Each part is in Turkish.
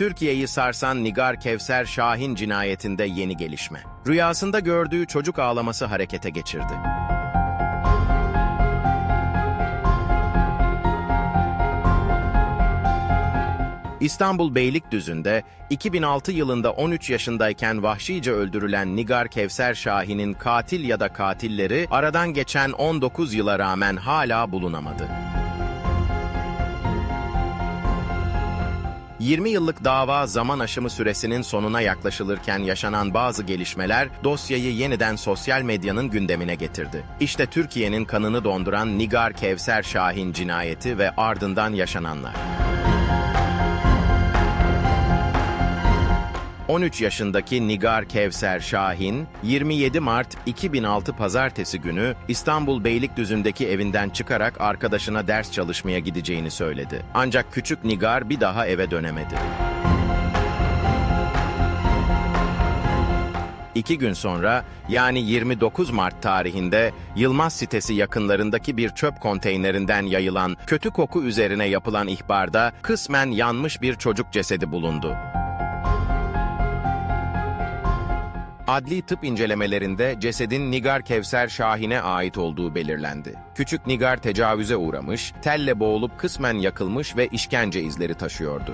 Türkiye'yi sarsan Nigar Kevser Şahin cinayetinde yeni gelişme. Rüyasında gördüğü çocuk ağlaması harekete geçirdi. İstanbul Beylikdüzü'nde 2006 yılında 13 yaşındayken vahşice öldürülen Nigar Kevser Şahin'in katil ya da katilleri aradan geçen 19 yıla rağmen hala bulunamadı. 20 yıllık dava zaman aşımı süresinin sonuna yaklaşılırken yaşanan bazı gelişmeler dosyayı yeniden sosyal medyanın gündemine getirdi. İşte Türkiye'nin kanını donduran Nigar Kevser Şahin cinayeti ve ardından yaşananlar. 13 yaşındaki Nigar Kevser Şahin, 27 Mart 2006 Pazartesi günü İstanbul Beylikdüzü'ndeki evinden çıkarak arkadaşına ders çalışmaya gideceğini söyledi. Ancak küçük Nigar bir daha eve dönemedi. İki gün sonra yani 29 Mart tarihinde Yılmaz sitesi yakınlarındaki bir çöp konteynerinden yayılan kötü koku üzerine yapılan ihbarda kısmen yanmış bir çocuk cesedi bulundu. Adli tıp incelemelerinde cesedin Nigar Kevser Şahin'e ait olduğu belirlendi. Küçük Nigar tecavüze uğramış, telle boğulup kısmen yakılmış ve işkence izleri taşıyordu.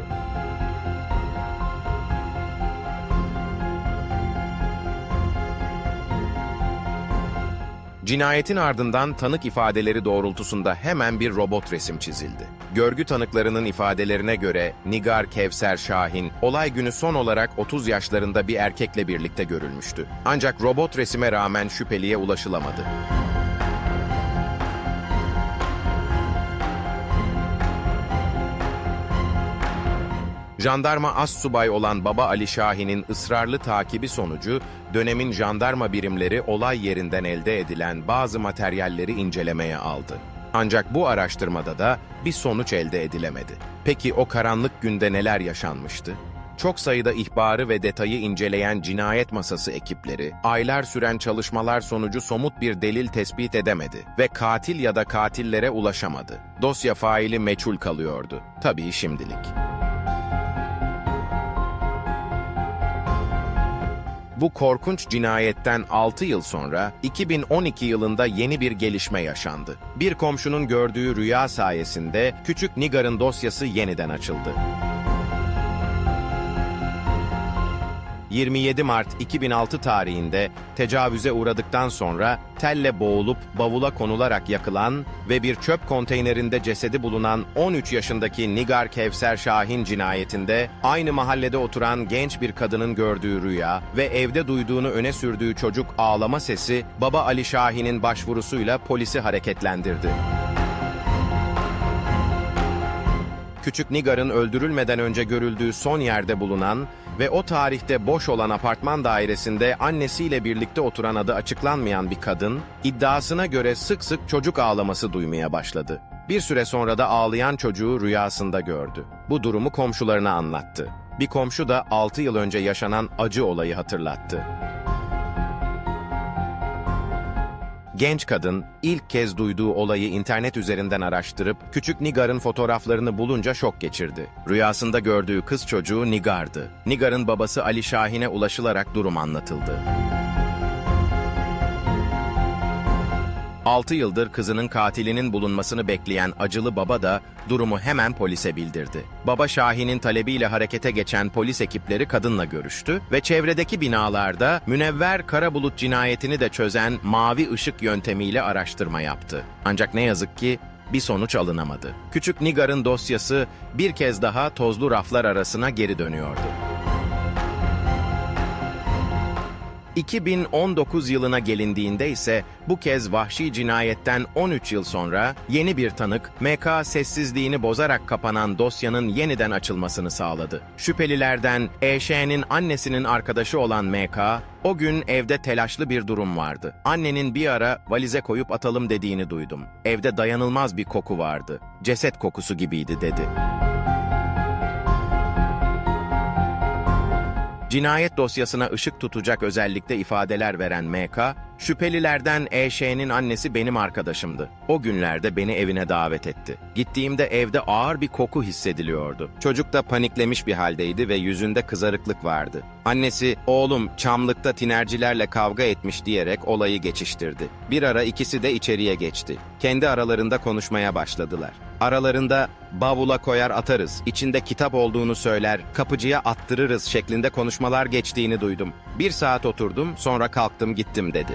Cinayetin ardından tanık ifadeleri doğrultusunda hemen bir robot resim çizildi. Görgü tanıklarının ifadelerine göre Nigar Kevser Şahin, olay günü son olarak 30 yaşlarında bir erkekle birlikte görülmüştü. Ancak robot resime rağmen şüpheliye ulaşılamadı. Jandarma Assubay olan Baba Ali Şahin'in ısrarlı takibi sonucu dönemin jandarma birimleri olay yerinden elde edilen bazı materyalleri incelemeye aldı. Ancak bu araştırmada da bir sonuç elde edilemedi. Peki o karanlık günde neler yaşanmıştı? Çok sayıda ihbarı ve detayı inceleyen cinayet masası ekipleri, aylar süren çalışmalar sonucu somut bir delil tespit edemedi ve katil ya da katillere ulaşamadı. Dosya faili meçhul kalıyordu. Tabii şimdilik. Bu korkunç cinayetten 6 yıl sonra 2012 yılında yeni bir gelişme yaşandı. Bir komşunun gördüğü rüya sayesinde küçük Nigar'ın dosyası yeniden açıldı. 27 Mart 2006 tarihinde tecavüze uğradıktan sonra telle boğulup bavula konularak yakılan ve bir çöp konteynerinde cesedi bulunan 13 yaşındaki Nigar Kevser Şahin cinayetinde aynı mahallede oturan genç bir kadının gördüğü rüya ve evde duyduğunu öne sürdüğü çocuk ağlama sesi baba Ali Şahin'in başvurusuyla polisi hareketlendirdi. Küçük Nigar'ın öldürülmeden önce görüldüğü son yerde bulunan ve o tarihte boş olan apartman dairesinde annesiyle birlikte oturan adı açıklanmayan bir kadın, iddiasına göre sık sık çocuk ağlaması duymaya başladı. Bir süre sonra da ağlayan çocuğu rüyasında gördü. Bu durumu komşularına anlattı. Bir komşu da 6 yıl önce yaşanan acı olayı hatırlattı. Genç kadın ilk kez duyduğu olayı internet üzerinden araştırıp küçük Nigar'ın fotoğraflarını bulunca şok geçirdi. Rüyasında gördüğü kız çocuğu Nigar'dı. Nigar'ın babası Ali Şahin'e ulaşılarak durum anlatıldı. 6 yıldır kızının katilinin bulunmasını bekleyen acılı baba da durumu hemen polise bildirdi. Baba Şahin'in talebiyle harekete geçen polis ekipleri kadınla görüştü ve çevredeki binalarda Münevver Karabulut cinayetini de çözen mavi ışık yöntemiyle araştırma yaptı. Ancak ne yazık ki bir sonuç alınamadı. Küçük Nigar'ın dosyası bir kez daha tozlu raflar arasına geri dönüyordu. 2019 yılına gelindiğinde ise bu kez vahşi cinayetten 13 yıl sonra yeni bir tanık MK sessizliğini bozarak kapanan dosyanın yeniden açılmasını sağladı. Şüphelilerden EŞ'nin annesinin arkadaşı olan MK, o gün evde telaşlı bir durum vardı. Annenin bir ara valize koyup atalım dediğini duydum. Evde dayanılmaz bir koku vardı. Ceset kokusu gibiydi dedi. Cinayet dosyasına ışık tutacak özellikle ifadeler veren MK, Şüphelilerden Eşe'nin annesi benim arkadaşımdı. O günlerde beni evine davet etti. Gittiğimde evde ağır bir koku hissediliyordu. Çocuk da paniklemiş bir haldeydi ve yüzünde kızarıklık vardı. Annesi, oğlum çamlıkta tinercilerle kavga etmiş diyerek olayı geçiştirdi. Bir ara ikisi de içeriye geçti. Kendi aralarında konuşmaya başladılar. Aralarında bavula koyar atarız, içinde kitap olduğunu söyler, kapıcıya attırırız şeklinde konuşmalar geçtiğini duydum. Bir saat oturdum, sonra kalktım gittim dedi.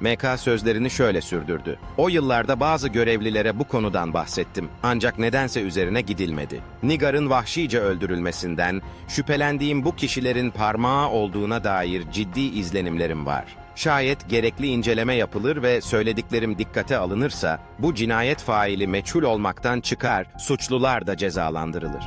MK sözlerini şöyle sürdürdü. O yıllarda bazı görevlilere bu konudan bahsettim. Ancak nedense üzerine gidilmedi. Nigar'ın vahşice öldürülmesinden, şüphelendiğim bu kişilerin parmağı olduğuna dair ciddi izlenimlerim var. Şayet gerekli inceleme yapılır ve söylediklerim dikkate alınırsa, bu cinayet faili meçhul olmaktan çıkar, suçlular da cezalandırılır.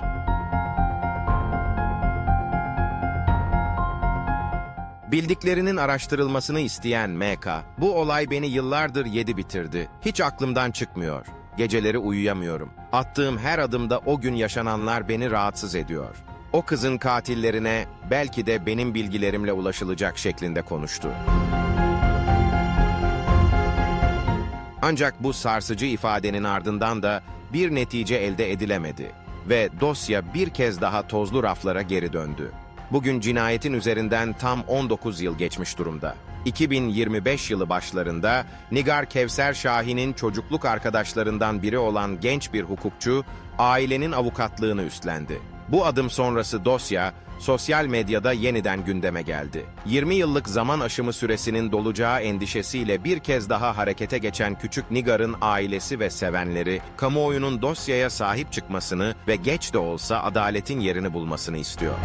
Bildiklerinin araştırılmasını isteyen MK, bu olay beni yıllardır yedi bitirdi. Hiç aklımdan çıkmıyor. Geceleri uyuyamıyorum. Attığım her adımda o gün yaşananlar beni rahatsız ediyor. O kızın katillerine belki de benim bilgilerimle ulaşılacak şeklinde konuştu. Ancak bu sarsıcı ifadenin ardından da bir netice elde edilemedi ve dosya bir kez daha tozlu raflara geri döndü. Bugün cinayetin üzerinden tam 19 yıl geçmiş durumda. 2025 yılı başlarında Nigar Kevser Şahin'in çocukluk arkadaşlarından biri olan genç bir hukukçu ailenin avukatlığını üstlendi. Bu adım sonrası dosya sosyal medyada yeniden gündeme geldi. 20 yıllık zaman aşımı süresinin dolacağı endişesiyle bir kez daha harekete geçen küçük Nigar'ın ailesi ve sevenleri kamuoyunun dosyaya sahip çıkmasını ve geç de olsa adaletin yerini bulmasını istiyor.